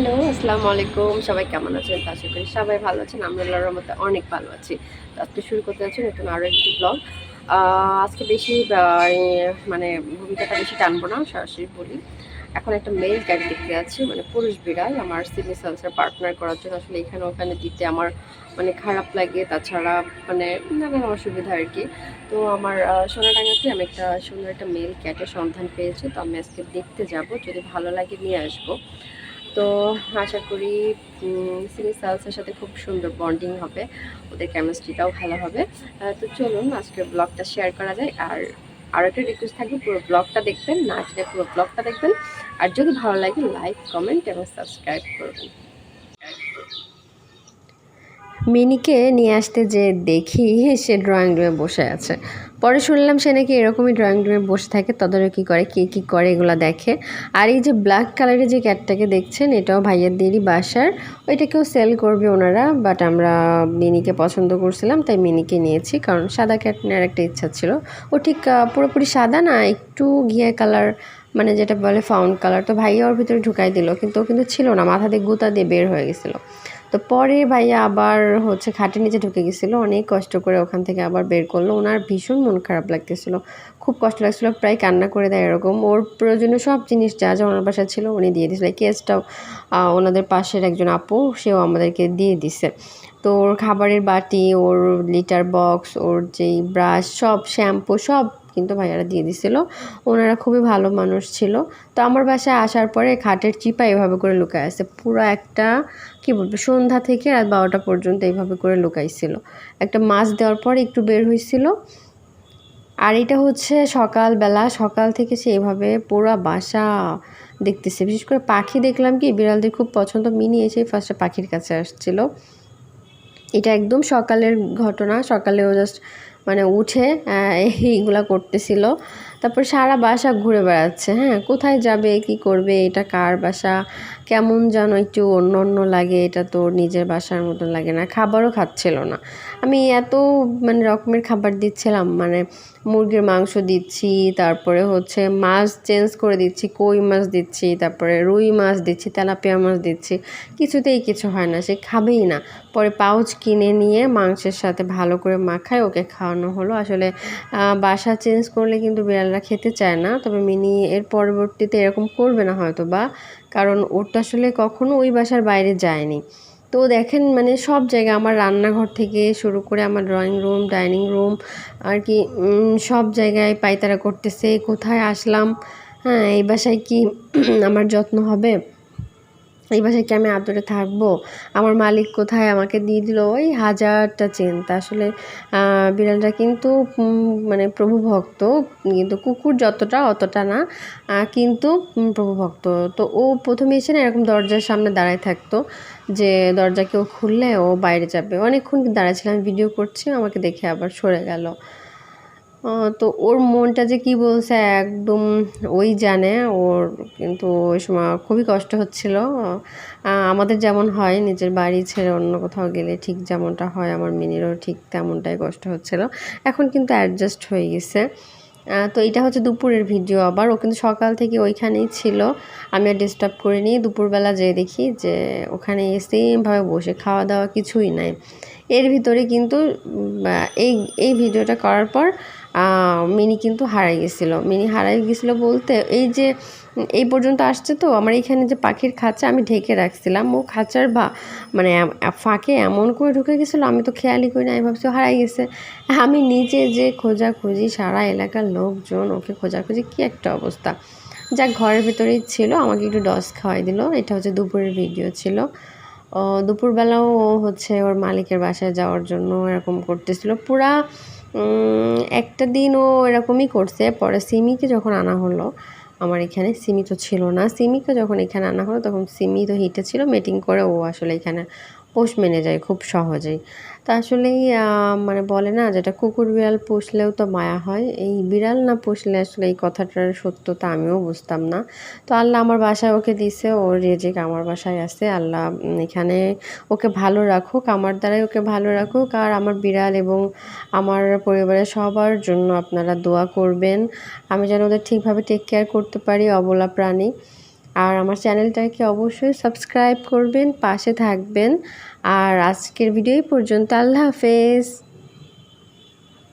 Hello, আসসালামু আলাইকুম। সবাই কেমন আছেন? আশা করি সবাই ভালো আছেন। আমরা আল্লাহর মধ্যে অনেক ভালো আছি। আজকে শুরু করতে যাচ্ছি নতুন আরও একটি ব্লগ আজকে বেশি মানে ভূমিকাটা বেশি টানবো না, সরাসরি বলি। এখন একটা মেল ক্যাট দেখতে যাচ্ছি মানে পুরুষ বিড়াল, আমার সিডনি সেলসের পার্টনার করার জন্য। আসলে এখানে ওখানে দিতে আমার মানে খারাপ লাগে। তাছাড়া মানে নানান অসুবিধা আর কি। তো আমার সোনাডাঙ্গাতে আমি একটা সুন্দর একটা মেল ক্যাটের সন্ধান পেয়েছি। তো আমি আজকে দেখতে যাব। যদি ভালো লাগে নিয়ে আসব। তো আশা করি সিনি সালসের সাথে খুব সুন্দর বন্ডিং হবে। ওদের কেমিস্ট্রিটাও ভালো হবে। তো চলুন আজকে ব্লগটা শেয়ার করা যায়। আর আরও একটা রিকোয়েস্ট থাকবে, পুরো ব্লগটা দেখবেন, না পুরো ব্লগটা দেখবেন। আর যদি ভালো লাগে লাইক কমেন্ট এবং সাবস্ক্রাইব করবেন। মিনিকে নিয়ে আসতে যে দেখি, সে ড্রয়িং রুমে বসে আছে। পরে শুনলাম সে নাকি এরকমই ড্রয়িং রুমে বসে থাকে, তদারকি করে, কে, কী করে এগুলো দেখে। আর এই যে ব্ল্যাক কালারের যে ক্যাটটাকে দেখছেন, এটাও ভাইয়াদেরই বাসার। ওইটাকেও সেল করবে ওনারা বাট আমরা মিনিকে পছন্দ করছিলাম, তাই মিনিকে নিয়েছি, কারণ সাদা ক্যাট নেওয়ার একটা ইচ্ছা ছিল। ও ঠিক পুরোপুরি সাদা না, একটু ঘিয়া কালার মানে যেটা বলে ফাউন্ড কালার তো ভাইয়া ওর ভিতরে ঢুকাই দিল, কিন্তু ও কিন্তু ছিল না, মাথা দিয়ে গুতা দিয়ে বের হয়ে গেছিল। তো পরে ভাইয়া আবার হচ্ছে খাটের নিচে ঢুকে গেছিল, অনেক কষ্ট করে ওখান থেকে আবার বের করল। ওনার ভীষণ মন খারাপ লাগতেছিল, খুব কষ্ট লাগছিল, প্রায় কান্না করে দেয় এরকম। ওর প্রয়োজনীয় সব জিনিস যা যা ওনার বাসায় ছিল উনি দিয়ে দিয়েছিল। কেসটাও ওনাদের পাশের একজন আপু, সেও আমাদেরকে দিয়ে দিছে। তো ওর খাবারের বাটি, ওর লিটার বক্স ওর যেই ব্রাশ সব শ্যাম্পু সব কিন্তু ভাইয়ারা দিয়ে দিছিল। ওনারা খুবই ভালো মানুষ ছিল। তো আমার বাসায় আসার পরে খাটের চিপা এভাবে করে লুকায় আছে। পুরো একটা, কি বলব, সন্ধ্যা থেকে রাত বারোটা পর্যন্ত এইভাবে করে লুকাইছিল। একটা মাছ দেওয়ার পর একটু বের হয়েছিল আর এটা হচ্ছে সকালবেলা, সকাল থেকে সে এভাবে পুরো বাসা দেখতেছে। বিশেষ করে পাখি দেখলাম কি, বিড়ালদের খুব পছন্দ। মিনি এসে ফার্স্টে পাখির কাছে আসছিল। এটা একদম সকালের ঘটনা। সকালেও জাস্ট মানে উঠে এইগুলা করতেছিল। তারপর সারা বাসা ঘুরে বেড়াচ্ছে হ্যাঁ? কোথায় যাবে, কি করবে, এটা কার বাসা? কেমন যেন একটু অন্য অন্য লাগে, এটা তো নিজের বাসার মতো লাগে না, খাবারও খাচ্ছিল না। আমি এত মানে রকমের খাবার দিচ্ছিলাম মানে মুরগির মাংস দিচ্ছি, তারপরে হচ্ছে মাছ চেঞ্জ করে দিচ্ছি, কই মাছ দিচ্ছি, তারপরে রুই মাছ দিচ্ছি, তেলাপিয়া মাছ দিচ্ছি, কিছুতেই কিছু হয় না, সে খাবেই না। পরে পাউচ কিনে নিয়ে মাংসের সাথে ভালো করে মাখায় ওকে খাওয়ানো হলো। আসলে বাসা চেঞ্জ করলে কিন্তু বিড়ালরা খেতে চায় না, তবে মিনি এর পরবর্তীতে এরকম করবে না হয়তো বা কারণ ওর তো আসলে কখনো ওই বাসার বাইরে যায়নি। তো দেখেন মানে সব জায়গায় আমার রান্নাঘর থেকে শুরু করে আমার ড্রয়িং রুম ডাইনিং রুম আর কি সব জায়গায় পায়তারা করতেছে, কোথায় আসলাম হ্যাঁ এই বাসায় কি আমার যত্ন হবে? এই বাসায় কি আমি আদরে থাকব? আমার মালিক কোথায়? আমাকে দিয়ে দিল ওই হাজারটা চিন্তা আসলে বিড়ালটা কিন্তু মানে প্রভুভক্ত কিন্তু কুকুর যতটা, অতটা না। কিন্তু প্রভুভক্ত তো ও প্রথমে এসে না এরকম দরজার সামনে দাঁড়ায় থাকতো যে, দরজা কেউ খুললে ও বাইরে যাবে। অনেকক্ষণ দাঁড়াচ্ছিলাম ভিডিও করছি, আমাকে দেখে আবার সরে গেল। তো ওর মনটা যে কি বলছে একদম ওই জানে। ওর কিন্তু ওই সময় খুবই কষ্ট হচ্ছিল। আমাদের যেমন হয়, নিজের বাড়ি ছেড়ে অন্য কোথাও গেলে ঠিক যেমনটা হয়, আমার মিনিরও ঠিক তেমনটাই কষ্ট হচ্ছিল। এখন কিন্তু অ্যাডজাস্ট হয়ে গেছে। তো এটা হচ্ছে দুপুরের ভিডিও আবার। ও কিন্তু সকাল থেকে ওইখানেই ছিল। আমি আর ডিস্টার্ব করিনি দুপুরবেলা যেয়ে দেখি যে ওখানে সেমভাবে বসে খাওয়া দাওয়া কিছুই নাই। এর ভিতরে কিন্তু এই এই ভিডিওটা করার পর মিনি কিন্তু হারাই গেছিল। মিনি হারাই গেছিল বলতে এই যে, এই পর্যন্ত আসছে তো, আমার এখানে যে পাখির খাঁচা আমি ঢেকে রাখছিলাম, ও খাঁচার বা মানে ফাঁকে এমন করে ঢুকে গেছিল, আমি তো খেয়ালই করি না আমি ভাবছি হারাই গেছে। আমি নিজে যে খোঁজাখুঁজি, সারা এলাকার লোকজন ওকে খোঁজাখুঁজি, কী একটা অবস্থা। যাক ঘরের ভেতরেই ছিল, আমাকে একটু ডস খাওয়াই দিল, এটা হচ্ছে দুপুরের ভিডিও ছিল। দুপুরবেলাও হচ্ছে ওর মালিকের বাসায় যাওয়ার জন্য এরকম করতেছিল, পুরা একটা দিন ও এরকমই করছে। পরে সিমিকে যখন আনা হলো, আমার এখানে সিমি তো ছিল না। সিমিকে যখন এখানে আনা হলো, তখন সিমি তো হিটে ছিল। মিটিং করে ও আসলে এখানে পোষ মেনে যায় খুব সহজেই। তা আসলেই মানে বলে না যেটা কুকুর বিড়াল পুষলেও তো মায়া হয়, এই বিড়াল না পুষলে আসলে এই কথাটার সত্যতা আমিও বুঝতাম না। তো আল্লাহ আমার বাসায় ওকে দিছে ওর রেজেক আমার বাসায় আছে, আল্লাহ এখানে ওকে ভালো রাখুক, আমার দ্বারাই ওকে ভালো রাখুক, আর আমার বিড়াল এবং আমার পরিবারের সবার জন্য আপনারা দোয়া করবেন। আমি যেন ওদের ঠিকভাবে টেক কেয়ার করতে পারি, অবলা প্রাণী। আর আমার চ্যানেলটাকে অবশ্যই সাবস্ক্রাইব করবেন পাশে থাকবেন। আর আজকের ভিডিও পর্যন্ত। আল্লাহ হাফেজ।